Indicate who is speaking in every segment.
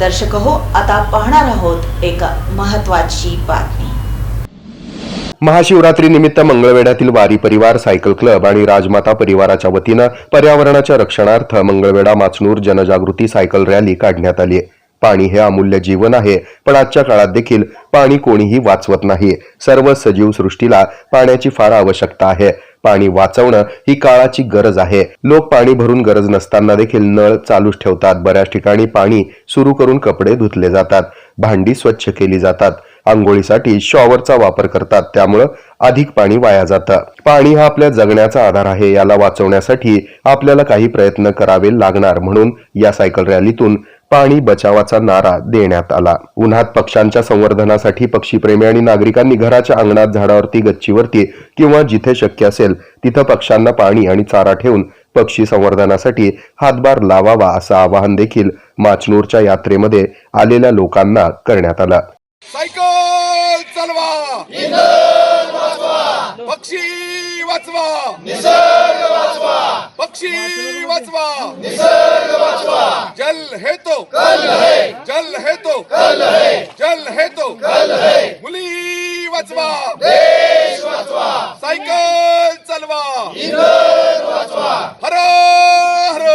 Speaker 1: दर्शक हो आता पाहणार आहोत एक महत्वाची बातमी.
Speaker 2: महाशिवरात्री निमित्त मंगळवेढ्यातील वारी परिवार सायकल क्लब आणि राजमाता परिवाराच्या वतीनं पर्यावरणाच्या रक्षणार्थ मंगळवेढा माचनूर जनजागृती सायकल रॅली काढण्यात आली पाणी हे अमूल्य जीवन आहे पण आजच्या काळात देखील पाणी कोणीही वाचवत नाही. सर्व सजीव सृष्टीला पाण्याची फार आवश्यकता आहे. पाणी वाचवणं ही काळाची गरज आहे. लोक पाणी भरून गरज नसताना देखील नळ चालूच ठेवतात. बऱ्याच ठिकाणी पाणी सुरू करून कपडे धुतले जातात. भांडी स्वच्छ केली जातात. आंघोळीसाठी शॉवरचा वापर करतात. त्यामुळं अधिक पाणी वाया जातं. पाणी हा आपल्या जगण्याचा आधार आहे. याला वाचवण्यासाठी आपल्याला काही प्रयत्न करावे लागणार म्हणून या सायकल रॅलीतून पाणी बचावाचा नारा देण्यात आला. उन्हात पक्ष्यांच्या संवर्धनासाठी पक्षीप्रेमी आणि नागरिकांनी घराच्या अंगणात झाडावरती गच्चीवरती किंवा जिथे शक्य असेल तिथं पक्ष्यांना पाणी आणि चारा ठेवून पक्षी संवर्धनासाठी हातभार लावावा असं आवाहन देखील माचनूरच्या यात्रेमध्ये आलेल्या लोकांना करण्यात आलं.
Speaker 3: सायकल चालवा! पक्षी वाचवा! पक्षी वाचवा. जल है. तो जल है. तो जल है. तो मुली वाचवा. सायकल चालवा. हर हर.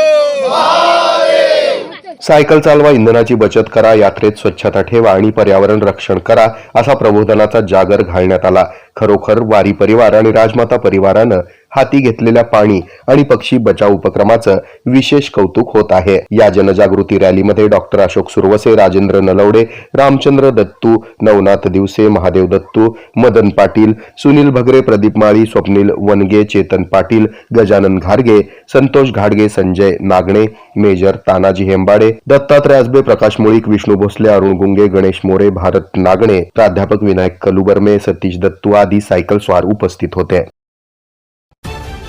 Speaker 2: सायकल चालवा इंधनाची बचत करा यात्रेत स्वच्छता ठेवा आणि पर्यावरण रक्षण करा असा प्रबोधनाचा जागर घालण्यात आला. खरोखर वारी परिवार आणि राजमाता परिवारानं हाती घेतलेल्या पाणी आणि पक्षी बचाव उपक्रमाचं विशेष कौतुक होत आहे. या जनजागृती रॅलीमध्ये डॉक्टर अशोक सुरवसे राजेंद्र नलवडे रामचंद्र दत्तू नवनाथ दिवसे महादेव दत्तू मदन पाटील सुनील भगरे प्रदीप माळी स्वप्नील वनगे चेतन पाटील गजानन घारगे संतोष घाडगे संजय नागणे मेजर तानाजी हेंबाडे दत्तात्रय आजबे प्रकाश मुळीक विष्णू भोसले अरुण गुंगे गणेश मोरे भारत नागणे प्राध्यापक विनायक कलुबर्मे सतीश दत्तू आदी सायकल स्वार उपस्थित होते.